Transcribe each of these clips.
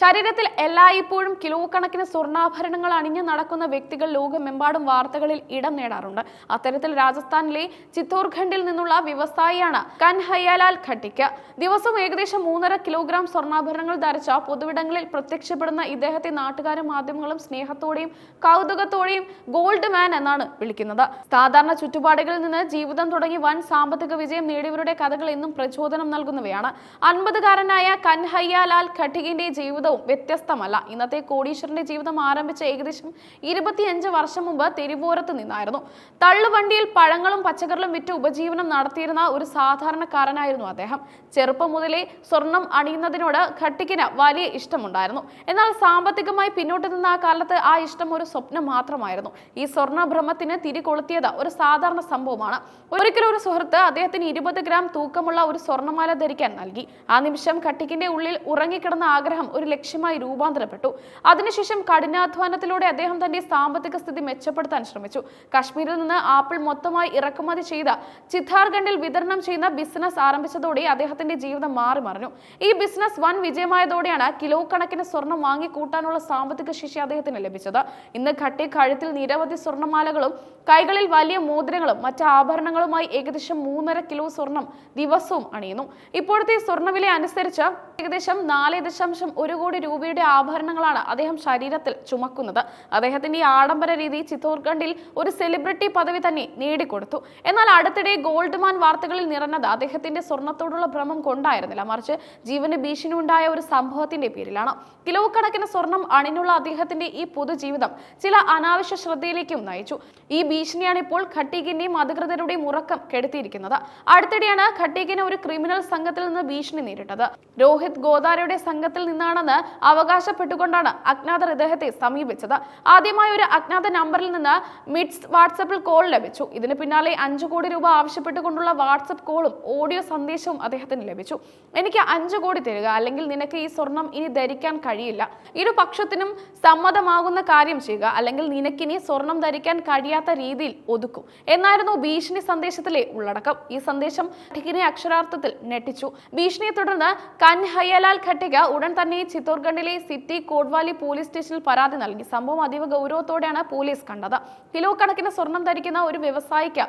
ശരീരത്തിൽ എല്ലായ്പ്പോഴും കിലോ കണക്കിന് സ്വർണാഭരണങ്ങൾ അണിഞ്ഞു നടക്കുന്ന വ്യക്തികൾ ലോകമെമ്പാടും വാർത്തകളിൽ ഇടം നേടാറുണ്ട്. അത്തരത്തിൽ രാജസ്ഥാനിലെ ചിത്തോർഖണ്ഡിൽ നിന്നുള്ള വ്യവസായിയാണ് കൻഹയ്യാലാൽ ഖട്ടിക്ക്. ദിവസവും ഏകദേശം മൂന്നര കിലോഗ്രാം സ്വർണാഭരണങ്ങൾ ധരിച്ച പൊതുവിടങ്ങളിൽ പ്രത്യക്ഷപ്പെടുന്ന ഇദ്ദേഹത്തെ നാട്ടുകാരും മാധ്യമങ്ങളും സ്നേഹത്തോടെയും കൗതുകത്തോടെയും ഗോൾഡ് മാൻ എന്നാണ് വിളിക്കുന്നത്. സാധാരണ ചുറ്റുപാടുകളിൽ നിന്ന് ജീവിതം തുടങ്ങി വൻ സാമ്പത്തിക വിജയം നേടിയവരുടെ കഥകൾ എന്നും പ്രചോദനം നൽകുന്നവയാണ്. അൻപതുകാരനായ കൻഹയ്യാലാൽ ഖട്ടികിന്റെ ജീവിതവും വ്യത്യസ്തമല്ല. ഇന്നത്തെ കോടീശ്വരന്റെ ജീവിതം ആരംഭിച്ച ഏകദേശം ഇരുപത്തിയഞ്ച് വർഷം മുമ്പ് തെരുവോരത്ത് നിന്നായിരുന്നു. തള്ളുവണ്ടിയിൽ പഴങ്ങളും പച്ചക്കറികളും വിറ്റ് ഉപജീവനം നടത്തിയിരുന്ന ഒരു സാധാരണക്കാരനായിരുന്നു അദ്ദേഹം. ചെറുപ്പം മുതലേ സ്വർണം അണിയുന്നതിനോട് ഘട്ടിക്കിന് വലിയ ഇഷ്ടമുണ്ടായിരുന്നു. എന്നാൽ സാമ്പത്തികമായി പിന്നോട്ട് നിന്ന ആ കാലത്ത് ആ ഇഷ്ടം ഒരു സ്വപ്നം മാത്രമായിരുന്നു. ഈ സ്വർണ ഭ്രമത്തിന് തിരികൊളുത്തിയത് ഒരു സാധാരണ സംഭവമാണ്. ഒരിക്കലും ഒരു സുഹൃത്ത് അദ്ദേഹത്തിന് ഇരുപത് ഗ്രാം തൂക്കമുള്ള ഒരു സ്വർണമാല ധരിക്കാൻ നൽകി. ആ നിമിഷം ഘട്ടിക്കിന്റെ ഉള്ളിൽ ഉറങ്ങിക്കിടന്ന ആഗ്രഹം ഒരു ലക്ഷ്യമായി രൂപാന്തരപ്പെട്ടു. അതിനുശേഷം കഠിനാധ്വാനത്തിലൂടെ അദ്ദേഹം തന്റെ സാമ്പത്തിക സ്ഥിതി മെച്ചപ്പെടുത്താൻ ശ്രമിച്ചു. കാശ്മീരിൽ നിന്ന് ആപ്പിൾ മൊത്തമായി ഇറക്കുമതി ചെയ്ത ചിത്താർഖണ്ഡിൽ വിതരണം ചെയ്യുന്ന ബിസിനസ് ആരംഭിച്ചതോടെ അദ്ദേഹത്തിന്റെ ജീവിതം മാറി മറിഞ്ഞു. ഈ ബിസിനസ് വൻ വിജയമായതോടെയാണ് കിലോ കണക്കിന് സ്വർണം വാങ്ങി കൂട്ടാനുള്ള സാമ്പത്തിക ശേഷി അദ്ദേഹത്തിന് ലഭിച്ചത്. ഇന്ന് ഘട്ടി കഴുത്തിൽ നിരവധി സ്വർണമാലകളും കൈകളിൽ വലിയ മോതിരങ്ങളും മറ്റ് ആഭരണങ്ങളുമായി ഏകദേശം മൂന്നര കിലോ സ്വർണം ദിവസവും അണിയുന്നു. ഇപ്പോഴത്തെ സ്വർണവില അനുസരിച്ച് ഏകദേശം നാല് ദശാംശം ഒരു കോടി രൂപയുടെ ആഭരണങ്ങളാണ് അദ്ദേഹം ശരീരത്തിൽ ചുമക്കുന്നത്. അദ്ദേഹത്തിന്റെ ആഡംബര രീതി ചിത്തോർഖണ്ഡിൽ ഒരു സെലിബ്രിറ്റി പദവി തന്നെ നേടിക്കൊടുത്തു. എന്നാൽ അടുത്തിടെ ഗോൾഡ്മാൻ വാർത്തകളിൽ നിറഞ്ഞത് അദ്ദേഹത്തിന്റെ സ്വർണത്തോടുള്ള ഭ്രമം കൊണ്ടായിരുന്നില്ല. മറിച്ച് ജീവന് ഭീഷണി ഉണ്ടായ ഒരു സംഭവത്തിന്റെ പേരിലാണ്. കിലോ കണക്കിന് സ്വർണം അണിനുള്ള അദ്ദേഹത്തിന്റെ ഈ പൊതുജീവിതം ചില അനാവശ്യ ശ്രദ്ധയിലേക്കും നയിച്ചു. ഈ ഭീഷണിയാണ് ഇപ്പോൾ ഖട്ടീഖിന്റെയും അധികൃതരുടെയും ഉറക്കം കെടുത്തിയിരിക്കുന്നത്. അടുത്തിടെയാണ് ഖട്ടീഖിനെ ഒരു ക്രിമിനൽ സംഘത്തിൽ നിന്ന് ഭീഷണി നേരിട്ടത്. രോഹിത് ഗോദാരയുടെ സംഘത്തിൽ നിന്നാണെന്ന് അവകാശപ്പെട്ടുകൊണ്ടാണ് അജ്ഞാതർ ഇദ്ദേഹത്തെ സമീപിച്ചത്. ആദ്യമായി ഒരു അജ്ഞാത നമ്പറിൽ നിന്ന് മിഡ്സ് വാട്സപ്പിൽ കോൾ ലഭിച്ചു. ഇതിന് പിന്നാലെ അഞ്ചു കോടി രൂപ ആവശ്യപ്പെട്ടുകൊണ്ടുള്ള വാട്സപ്പ് കോളും ഓഡിയോ സന്ദേശവും അദ്ദേഹത്തിന് ലഭിച്ചു. എനിക്ക് അഞ്ചു കോടി തരിക അല്ലെങ്കിൽ നിനക്ക് ഈ സ്വർണം ഇനി ധരിക്കാൻ കഴിയില്ല. ഇരു പക്ഷത്തിനും സമ്മതമാകുന്ന കാര്യം ചെയ്യുക അല്ലെങ്കിൽ നിനക്കിനി സ്വർണം ധരിക്കാൻ കഴിയാത്ത രീതിയിൽ ഒതുക്കും എന്നായിരുന്നു ഭീഷണി സന്ദേശത്തിലെ ഉള്ളടക്കം. ഈ സന്ദേശം ഖട്ടികിനെ അക്ഷരാർത്ഥത്തിൽ ഞെട്ടിച്ചു. ഭീഷണിയെ തുടർന്ന് കൻഹയ്യലാൽ ഖട്ടിക ഉടൻ തന്നെ ചിത്തോർഗഡിലെ സിറ്റി കോഡ്വാലി പോലീസ് സ്റ്റേഷനിൽ പരാതി നൽകി. സംഭവം അതീവ ഗൗരവത്തോടെയാണ് പോലീസ് കണ്ടത്. കിലോ കണക്കിന് സ്വർണം ധരിക്കുന്ന ഒരു വ്യവസായിക്ക്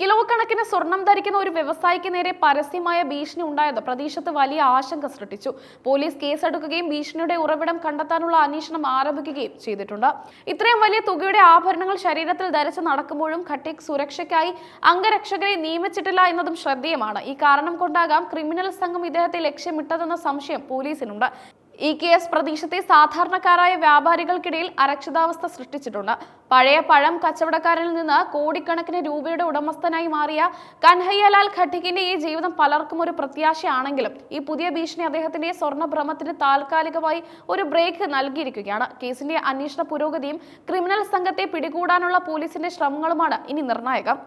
കിലോ കണക്കിന് സ്വർണം ധരിക്കുന്ന ഒരു വ്യവസായിക്ക് നേരെ പരസ്യമായ ഭീഷണി ഉണ്ടായത് പ്രദേശത്ത് വലിയ ആശങ്ക സൃഷ്ടിച്ചു. പോലീസ് കേസെടുക്കുകയും ഭീഷണിയുടെ ഉറവിടം കണ്ടെത്താനുള്ള അന്വേഷണം ആരംഭിക്കുകയും ചെയ്തിട്ടുണ്ട്. ഇത്രയും വലിയ തുകയുടെ ആഭരണങ്ങൾ ശരീരത്തിൽ ധരിച്ച് നടക്കുമ്പോഴും ഖട്ടിക് സുരക്ഷയ്ക്കായി അംഗരക്ഷകരെ നിയമിച്ചിട്ടില്ല എന്നതും ശ്രദ്ധേയമാണ്. ഈ കാരണം കൊണ്ടാകാം ക്രിമിനൽ സംഘം ഇദ്ദേഹത്തെ ലക്ഷ്യമിട്ടതെന്ന സംശയം പോലീസിനുണ്ട്. ഈ എസ് പ്രദേശത്തെ സാധാരണക്കാരായ വ്യാപാരികൾക്കിടയിൽ അരക്ഷിതാവസ്ഥ സൃഷ്ടിച്ചിട്ടുണ്ട്. പഴയ പഴം കച്ചവടക്കാരിൽ നിന്ന് കോടിക്കണക്കിന് രൂപയുടെ ഉടമസ്ഥനായി മാറിയ കൻഹയ്യലാൽ ഖട്ടിക്കിന്റെ ഈ ജീവിതം പലർക്കും ഒരു പ്രത്യാശയാണെങ്കിലും ഈ പുതിയ ഭീഷണി അദ്ദേഹത്തിന്റെ സ്വർണഭ്രമത്തിന് താൽക്കാലികമായി ഒരു ബ്രേക്ക് നൽകിയിരിക്കുകയാണ്. കേസിന്റെ അന്വേഷണ പുരോഗതിയും ക്രിമിനൽ സംഘത്തെ പിടികൂടാനുള്ള പോലീസിന്റെ ശ്രമങ്ങളുമാണ് ഇനി നിർണായകം.